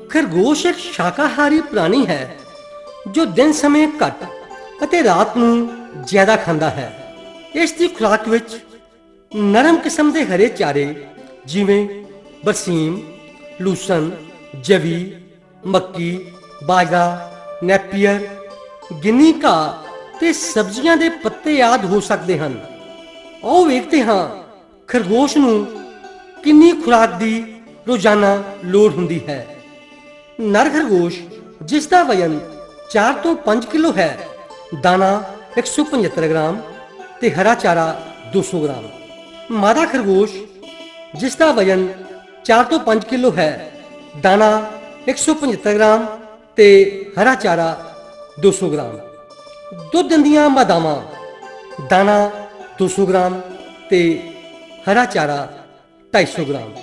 ਖਰਗੋਸ਼ ਇੱਕ ਸ਼ਾਕਾਹਾਰੀ ਪ੍ਰਾਣੀ ਹੈ, ਜੋ ਦਿਨ ਸਮੇਂ ਘੱਟ ਅਤੇ ਰਾਤ ਨੂੰ ਜ਼ਿਆਦਾ ਖਾਂਦਾ ਹੈ। ਇਸ ਦੀ ਖੁਰਾਕ ਵਿੱਚ ਨਰਮ ਕਿਸਮ ਦੇ ਹਰੇ ਚਾਰੇ ਜਿਵੇਂ ਬਰਸੀਮ ਲੂਸਨ ਜਵੀ, ਮੱਕੀ, ਬਾਜਰਾ, ਨੈਪੀਅਰ, ਗਿੰਨੀ ਘਾਹ ਤੇ ਸਬਜ਼ੀਆਂ ਦੇ ਪੱਤੇ ਆਦ ਹੋ ਸਕਦੇ ਹਨ। ਆਓ ਵੇਖਦੇ ਹਾਂ ਖਰਗੋਸ਼ ਨੂੰ ਕਿੰਨੀ ਖੁਰਾਕ ਦੀ ਰੋਜ਼ਾਨਾ ਲੋੜ ਹੁੰਦੀ ਹੈ। ਨਰ ਖਰਗੋਸ਼ ਜਿਸ ਦਾ ਵਜ਼ਨ 4 ਤੋਂ 5 ਕਿਲੋ ਹੈ, ਦਾਣਾ 175 ਗ੍ਰਾਮ ਤੇ ਹਰਾ ਚਾਰਾ 200 ਗ੍ਰਾਮ। ਮਾਦਾ ਖਰਗੋਸ਼, ਜਿਸ ਦਾ ਵਜ਼ਨ 4 ਤੋਂ 5 ਕਿਲੋ ਹੈ, ਦਾਣਾ 175 ਗ੍ਰਾਮ ਤੇ ਹਰਾ ਚਾਰਾ 200 ਗ੍ਰਾਮ। ਦੁੱਧ ਦਿੰਦੀਆਂ ਮਾਦਾਵਾਂ, ਦਾਣਾ 200 ਗ੍ਰਾਮ ਤੇ ਹਰਾ ਚਾਰਾ 250 ਗ੍ਰਾਮ।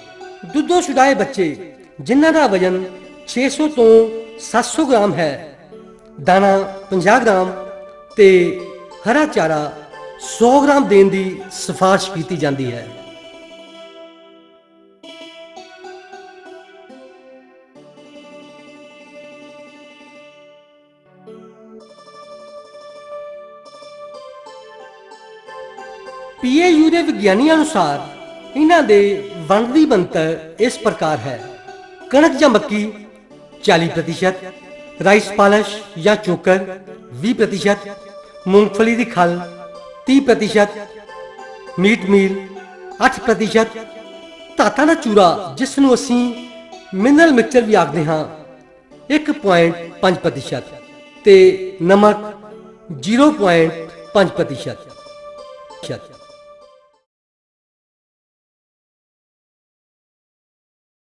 ਦੁੱਧੋਂ ਛੁਡਾਏ ਬੱਚੇ, ਜਿਨ੍ਹਾਂ ਦਾ ਵਜ਼ਨ 600 ਤੋਂ 700 ਗ੍ਰਾਮ ਹੈ। ਦਾਣਾ 50 ਗ੍ਰਾਮ ਤੇ ਹਰਾ ਚਾਰਾ 100 ਗ੍ਰਾਮ ਦੇਣ ਦੀ ਸਿਫਾਰਿਸ਼ ਕੀਤੀ ਜਾਂਦੀ ਹੈ। ਪੀਏਯੂ ਦੇ ਵਿਗਿਆਨੀਆਂ ਅਨੁਸਾਰ ਇਹਨਾਂ ਦੇ ਵੰਡ ਦੀ ਬਣਤਰ ਇਸ ਪ੍ਰਕਾਰ ਹੈ। ਕਣਕ ਜਾਂ ਮੱਕੀ 40% ਰਾਈਸ ਪਾਲਸ਼ ਜਾਂ ਚੋਕਰ 20% ਮੂੰਗਫਲੀ ਦੀ ਖਲ 30% ਮੀਟ ਮੀਲ 8% ਧਾਤਾਂ ਦਾ ਚੂਰਾ ਜਿਸ ਨੂੰ ਅਸੀਂ ਮਿਨਰਲ ਮਿਕਸਚਰ ਵੀ ਆਖਦੇ ਹਾਂ 1.5% ਤੇ ਨਮਕ 0.5%